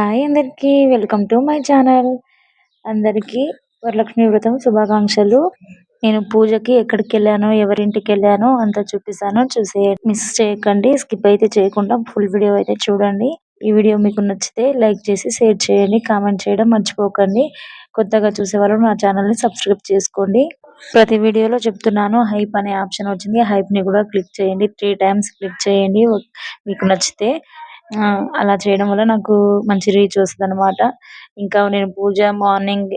Hi అందరికీ welcome to my channel. అందరికీ వరలక్ష్మి వ్రతం శుభాకాంక్షలు. నేను పూజకి ఎక్కడికి వెళ్ళాను ఎవరింటికి వెళ్ళాను అంతా చూపిస్తాను. చూసే మిస్ చేయకండి స్కిప్ అయితే చేయకుండా ఫుల్ వీడియో అయితే చూడండి. ఈ వీడియో మీకు నచ్చితే లైక్ చేసి షేర్ చేయండి కామెంట్ చేయడం మర్చిపోకండి. కొత్తగా చూసేవాళ్ళు నా ఛానల్ని సబ్స్క్రైబ్ చేసుకోండి. ప్రతి వీడియోలో చెప్తున్నాను హైప్ అనే ఆప్షన్ వచ్చింది. హైప్ని కూడా క్లిక్ చేయండి త్రీ టైమ్స్ క్లిక్ చేయండి. మీకు నచ్చితే అలా చేయడం వల్ల నాకు మంచి రీచ్ వస్తుంది అన్నమాట ఇంకా నేను పూజ మార్నింగ్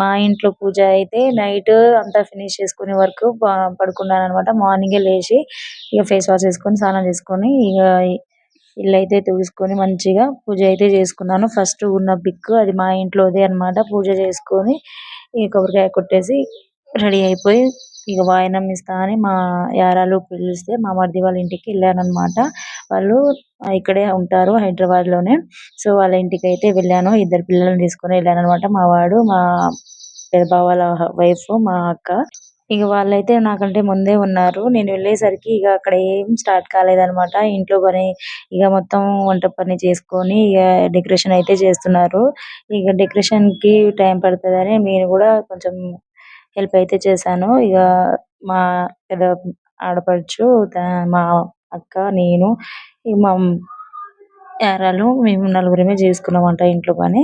మా ఇంట్లో పూజ అయితే నైట్ అంతా ఫినిష్ చేసుకునే వరకు పడుకున్నాను అన్నమాట మార్నింగ్ లేచి ఇక ఫేస్ వాష్ చేసుకొని స్నానం చేసుకొని ఇక ఇల్లు అయితే తుడుచుకొని మంచిగా పూజ అయితే చేసుకున్నాను. ఫస్ట్ ఉన్న పిక్ అది మా ఇంట్లోదే అన్నమాట. పూజ చేసుకొని ఇక కొబ్బరికాయ కొట్టేసి రెడీ అయిపోయి ఇక వాయినం ఇస్తా అని మా యారాలు పిలిస్తే మా మరిది వాళ్ళ ఇంటికి వెళ్ళాను అన్నమాట వాళ్ళు ఇక్కడే ఉంటారు హైదరాబాద్లోనే సో వాళ్ళ ఇంటికి అయితే వెళ్ళాను. ఇద్దరు పిల్లల్ని తీసుకొని వెళ్ళాను అన్నమాట మా వాడు మా పెద్ద బావ వాళ్ళ వైఫ్ మా అక్క. ఇక వాళ్ళైతే నాకంటే ముందే ఉన్నారు. నేను వెళ్ళేసరికి ఇక అక్కడ ఏం స్టార్ట్ కాలేదన్నమాట. ఇంట్లో పని ఇక మొత్తం వంట పని చేసుకొని ఇక డెకరేషన్ అయితే చేస్తున్నారు. ఇక డెకరేషన్కి టైం పడుతుందని నేను కూడా కొంచెం హెల్ప్ అయితే చేశాను. ఇక మా పెద్ద ఆడపడుచు మా అక్క నేను మా యారాలు మేము నలుగురమే చేసుకున్నాం వంట ఇంట్లో పని.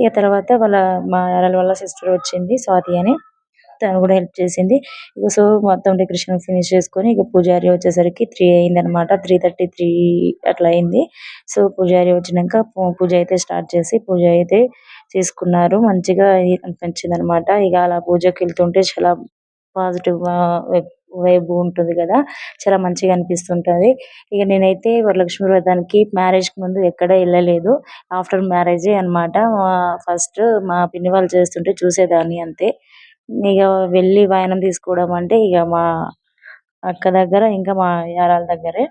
ఇక తర్వాత వాళ్ళ మా యారాలు వాళ్ళ సిస్టర్ వచ్చింది స్వాతి అని. తను కూడా హెల్ప్ చేసింది. సో మొత్తం డెకరేషన్ ఫినిష్ చేసుకొని ఇక పూజారి వచ్చేసరికి త్రీ అయిందనమాట త్రీ థర్టీ త్రీ అట్లా అయింది. సో పూజారి వచ్చినాక పూజ అయితే స్టార్ట్ చేసి పూజ అయితే చేసుకున్నారు. మంచిగా అనిపించింది అనమాట ఇక అలా పూజకి వెళ్తుంటే చాలా పాజిటివ్గా వైబ్ ఉంటుంది కదా చాలా మంచిగా అనిపిస్తుంటది. ఇక నేనైతే వరలక్ష్మి వ్రతానికి మ్యారేజ్కి ముందు ఎక్కడ వెళ్ళలేదు. ఆఫ్టర్ మ్యారేజ్ అన్నమాట. ఫస్ట్ మా పిన్ని వాళ్ళు చేస్తుంటే చూసేదాన్ని అంతే. ఇక వెళ్ళి వాయనం తీసుకోవడం అంటే ఇక మా అక్క దగ్గర ఇంకా మా యారాల దగ్గరే.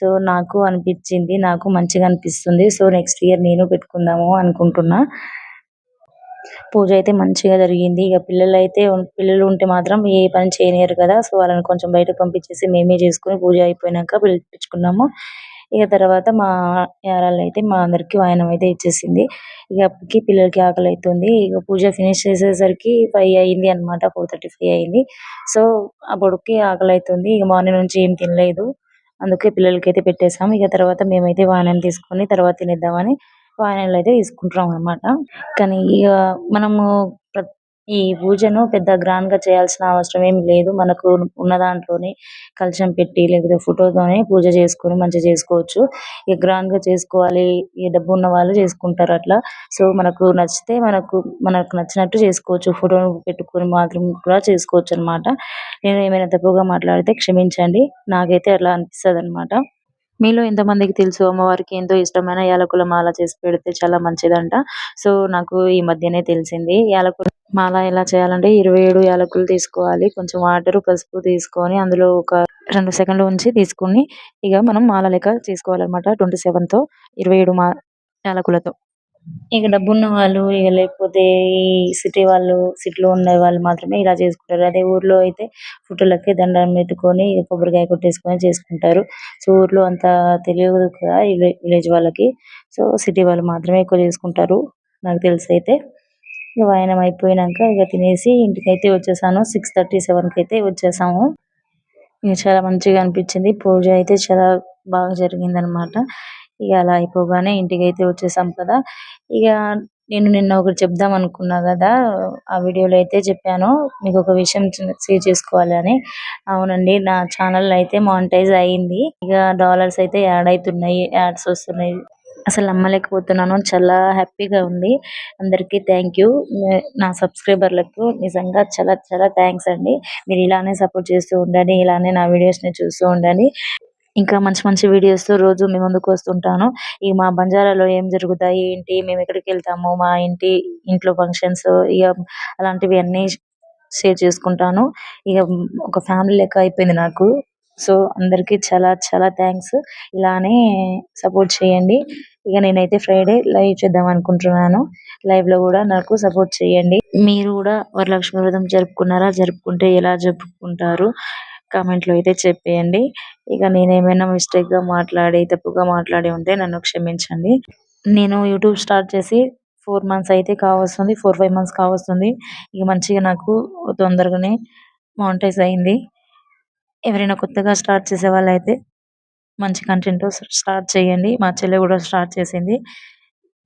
సో నాకు అనిపించింది నాకు మంచిగా అనిపిస్తుంది. సో నెక్స్ట్ ఇయర్ నేను పెట్టుకుందాము అనుకుంటున్నా. పూజ అయితే మంచిగా జరిగింది. ఇక పిల్లలు అయితే పిల్లలు ఉంటే మాత్రం ఏ పని చేయనియరు కదా. సో వాళ్ళని కొంచెం బయటకు పంపించేసి మేమే చేసుకొని పూజ అయిపోయినాక పిలిపించుకున్నాము. ఇక తర్వాత మా యారాలు అయితే మా అందరికి వాయనం అయితే ఇచ్చేసింది. ఇక అప్పటికి పిల్లలకి ఆకలి అవుతుంది ఇక పూజ ఫినిష్ చేసేసరికి ఫైవ్ అయింది అన్నమాట. ఫోర్ థర్టీ ఫైవ్ అయింది. సో అప్పటికి ఆకలి అవుతుంది ఇక మార్నింగ్ నుంచి ఏం తినలేదు. అందుకే పిల్లలకి అయితే పెట్టేసాం ఇక తర్వాత మేమైతే వాయనం తీసుకొని తర్వాత తినేద్దామని వాయనాలు అయితే తీసుకుంటున్నాం అన్నమాట. కానీ ఇక మనము ఈ పూజను పెద్ద గ్రాండ్గా చేయాల్సిన అవసరం ఏం లేదు. మనకు ఉన్న దాంట్లోనే కలశం పెట్టి లేకపోతే ఫోటో తోనే పూజ చేసుకొని మంచిగా చేసుకోవచ్చు. ఇక గ్రాండ్గా చేసుకోవాలి. ఈ డబ్బు ఉన్న వాళ్ళు చేసుకుంటారు అట్లా. సో మనకు నచ్చితే మనకు మనకు నచ్చినట్టు చేసుకోవచ్చు. ఫోటో పెట్టుకొని మాత్రం కూడా చేసుకోవచ్చు అన్నమాట. నేను ఏమైనా తప్పుగా మాట్లాడితే క్షమించండి. నాకైతే అట్లా అనిపిస్తుంది అన్నమాట మీలో ఎంతమందికి తెలుసు? అమ్మవారికి ఎంతో ఇష్టమైన యాలకుల మాల చేసి పెడితే చాలా మంచిదంట. సో నాకు ఈ మధ్యనే తెలిసింది. యాలకుల మాల ఎలా చేయాలంటే ఇరవై ఏడు యాలకులు తీసుకోవాలి. కొంచెం వాటర్ పసుపు తీసుకొని అందులో ఒక రెండు సెకండ్లు ఉంచి తీసుకొని ఇక మనం మాల లెక్క చేసుకోవాలన్నమాట. ట్వంటీ సెవెన్తో ఇరవై ఏడు మా యాలకులతో. ఇక డబ్బున్న వాళ్ళు ఇక లేకపోతే ఈ సిటీ వాళ్ళు సిటీలో ఉండే వాళ్ళు మాత్రమే ఇలా చేసుకుంటారు. అదే ఊర్లో అయితే ఫోటోలకి దండం పెట్టుకొని కొబ్బరికాయ కొట్టేసుకొని చేసుకుంటారు. సో ఊర్లో అంత తెలియదు కదా విలేజ్ వాళ్ళకి. సో సిటీ వాళ్ళు మాత్రమే ఎక్కువ చేసుకుంటారు నాకు తెలిసి అయితే. ఇక వాయనం అయిపోయినాక ఇక తినేసి ఇంటికి అయితే వచ్చేసాను. సిక్స్ థర్టీ సెవెన్కి అయితే వచ్చేసాము. ఇక చాలా మంచిగా అనిపించింది. పూజ అయితే చాలా బాగా జరిగింది అన్నమాట ఇక అలా అయిపోగానే ఇంటికి అయితే వచ్చేసాం కదా. ఇక నేను నిన్న ఒకటి చెప్దాం అనుకున్నా కదా. ఆ వీడియోలో అయితే చెప్పాను మీకు ఒక విషయం షేర్ చేసుకోవాలి అని. అవునండి నా ఛానల్ అయితే మానిటైజ్ అయింది. ఇక డాలర్స్ అయితే యాడ్ అవుతున్నాయి యాడ్స్ వస్తున్నాయి. అసలు నమ్మలేకపోతున్నాను చాలా హ్యాపీగా ఉంది. అందరికీ థ్యాంక్ యూ నా సబ్స్క్రైబర్లకు నిజంగా చాలా చాలా థ్యాంక్స్ అండి. మీరు ఇలానే సపోర్ట్ చేస్తూ ఉండండి ఇలానే నా వీడియోస్ని చూస్తూ ఉండండి. ఇంకా మంచి మంచి వీడియోస్తో రోజు మీ ముందుకు వస్తుంటాను. ఈ మా బంజారాలో ఏం జరుగుతాయి ఏంటి మేము ఎక్కడికి వెళ్తాము మా ఇంటి ఇంట్లో ఫంక్షన్స్ ఇక అలాంటివి అన్ని షేర్ చేసుకుంటాను. ఇక ఒక ఫ్యామిలీ లెక్క అయిపోయింది నాకు. సో అందరికీ చాలా చాలా థ్యాంక్స్ ఇలానే సపోర్ట్ చేయండి. ఇక నేనైతే ఫ్రైడే లైవ్ చేద్దాం అనుకుంటున్నాను. లైవ్లో కూడా నాకు సపోర్ట్ చేయండి. మీరు కూడా వరలక్ష్మి వ్రతం జరుపుకున్నారా జరుపుకుంటే ఎలా జరుపుకుంటారు? కామెంట్లో అయితే చెప్పేయండి. ఇక నేను ఏమైనా మిస్టేక్గా మాట్లాడి తప్పుగా మాట్లాడి ఉంటే నన్ను క్షమించండి. నేను యూట్యూబ్ స్టార్ట్ చేసి ఫోర్ మంత్స్ అయితే కావస్తుంది ఫోర్ ఫైవ్ మంత్స్ కావస్తుంది. ఇక మంచిగా నాకు తొందరగానే మానిటైజ్ అయింది. ఎవరైనా కొత్తగా స్టార్ట్ చేసే వాళ్ళైతే మంచి కంటెంట్ స్టార్ట్ చేయండి. మా చెల్లి కూడా స్టార్ట్ చేసింది.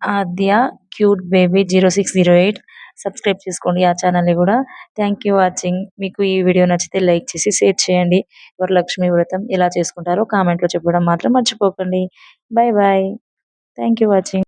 Aadya cute baby zero six zero eight. Subscribe చేసుకోండి ఆ ఛానల్ని కూడా. థ్యాంక్ యూ వాచింగ్ మీకు ఈ వీడియో నచ్చితే లైక్ చేసి షేర్ చేయండి. వరలక్ష్మి వ్రతం ఎలా చేసుకుంటారో కామెంట్లో చెప్పడం మాత్రం మర్చిపోకండి. Bye bye thank you watching